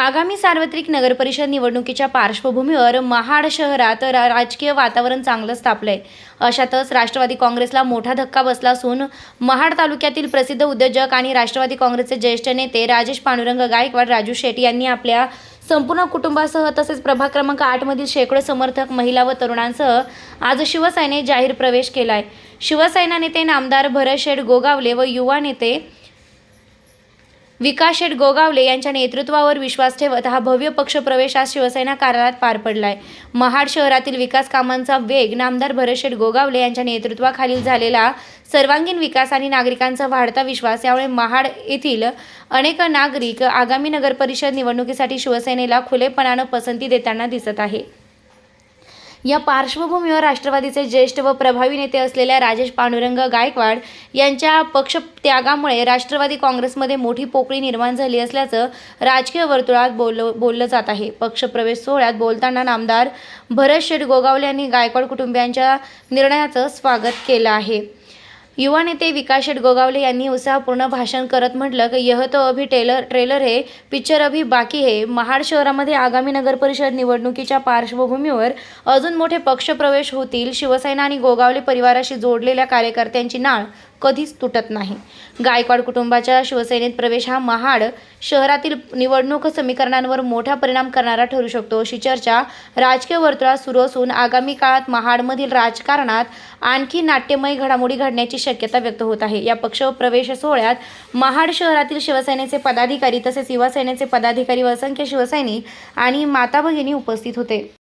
आगामी सार्वत्रिक नगरपरिषद निवडणुकीच्या पार्श्वभूमीवर महाड शहरात रा राजकीय वातावरण चांगलंच तापलंय अशातच राष्ट्रवादी काँग्रेसला मोठा धक्का बसला असून महाड तालुक्यातील प्रसिद्ध उद्योजक आणि राष्ट्रवादी काँग्रेसचे ज्येष्ठ नेते राजेश पांडुरंग गायकवाड राजू शेट्टी यांनी आपल्या संपूर्ण कुटुंबासह तसेच प्रभाग क्रमांक आठमधील शेकडो समर्थक महिला व तरुणांसह आज शिवसेनेत जाहीर प्रवेश केलाय. शिवसेना नेते नामदार भरत शेठ गोगावले व युवा नेते विकास शेठ गोगावले यांच्या नेतृत्वावर विश्वास ठेवत हा भव्य पक्षप्रवेश आज शिवसेना कार्यालयात पार पडलाय. महाड शहरातील विकास कामांचा वेग नामदार भरतशेठ गोगावले यांच्या नेतृत्वाखालील झालेला सर्वांगीण विकास आणि नागरिकांचा वाढता विश्वास यामुळे महाड येथील अनेक नागरिक आगामी नगरपरिषद निवडणुकीसाठी शिवसेनेला खुलेपणानं पसंती देताना दिसत आहे. या पार्श्वभूमीवर राष्ट्रवादीचे ज्येष्ठ व प्रभावी नेते असलेल्या राजेश पांडुरंग गायकवाड यांच्या पक्षत्यागामुळे राष्ट्रवादी काँग्रेसमध्ये मोठी पोकळी निर्माण झाली असल्याचं राजकीय वर्तुळात बोललं बोललं जात आहे. पक्षप्रवेश सोहळ्यात बोलताना नामदार भरत शेठ गोगावले यांनी गायकवाड कुटुंबियांच्या निर्णयाचं स्वागत केलं आहे. युवा नेते विकास शेठ गोगावले यांनी उत्साहपूर्ण भाषण करत म्हटलं की यह तो अभी टेलर ट्रेलर हे पिक्चर अभी बाकी हे. महाड शहरामध्ये आगामी नगरपरिषद निवडणुकीच्या पार्श्वभूमीवर अजून मोठे पक्षप्रवेश होतील. शिवसेना आणि गोगावले परिवाराशी जोडलेल्या कार्यकर्त्यांची नाळ कधीच तुटत नाही. गायकवाड कुटुंबाच्या शिवसेनेत प्रवेश हा महाड शहरातील निवडणूक समीकरणांवर मोठा परिणाम करणारा ठरू शकतो अशी चर्चा राजकीय वर्तुळात सुरू असून आगामी काळात महाडमधील राजकारणात आणखी नाट्यमय घडामोडी घडण्याची शक्यता व्यक्त होत आहे. या पक्ष प्रवेश सोहळ्यात महाड शहरातील शिवसेनेचे पदाधिकारी तसेच युवासेनेचे पदाधिकारी व असंख्य शिवसैनिक आणि माता भगिनी उपस्थित होते.